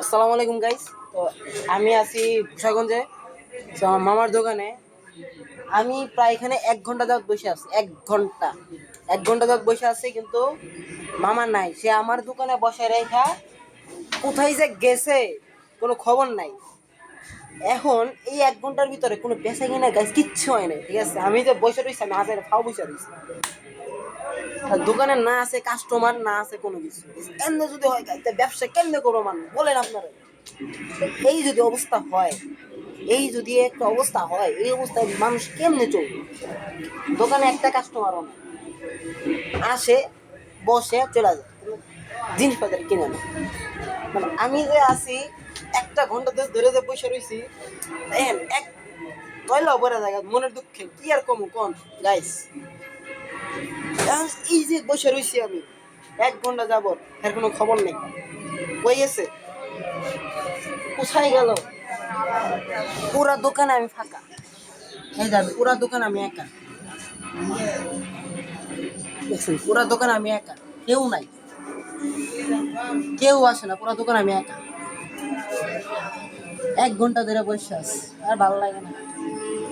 আসসালামু আলাইকুম গাইস তো আমি আছি ভূষাগঞ্জে, তো আমার মামার দোকানে। আমি প্রায় এখানে এক ঘণ্টা যাবত বসে আছি, এক ঘণ্টা। এক ঘণ্টা যাবত বসে আছি, কিন্তু মামা নাই। সে আমার দোকানে বসে রেখা কোথায় যে গেছে কোনো খবর নাই। এখন এই এক ঘণ্টার ভিতরে কোনো বেচা কিনা গাছ কিচ্ছু হয় না ঠিক আছে? আমি যে বসে রয়েছি আমি হাজারে ফাও বসে রয়েছি দোকানে না আছে কাস্টমার না আছে কোনো কিছু। কেমনে যদি হয় তাই ব্যবসা কেমনে করব মানুষ? বলেন আপনারা। এই যদি অবস্থা হয়, এই যদি একটা অবস্থা হয়, এই অবস্থায় মানুষ কেমনে চলবে? দোকানে একটা কাস্টমারও না আসে, বসে, চলে যায়। জিনিসপত্র কিনে না মানে আমি যে আছি একটা ঘণ্টা ধরে যে বসে রয়েছি এক কয়লা বড় জায়গা, মনের দুঃখে, কি আর কম কোন গাইস এই যে বসে রয়েছি আমি, এক ঘণ্টা যাবত, এর কোনো খবর নেই। কই গেছে? কোথায় গেল? পুরা দোকানে আমি ফাঁকা। এই যাবে পুরা দোকান আমি একা। পুরা দোকান আমি একা, কেউ নাই। কেউ আসে না, পুরা দোকান আমি একা। এক ঘণ্টা ধরে বসে আস আর ভালো লাগে না।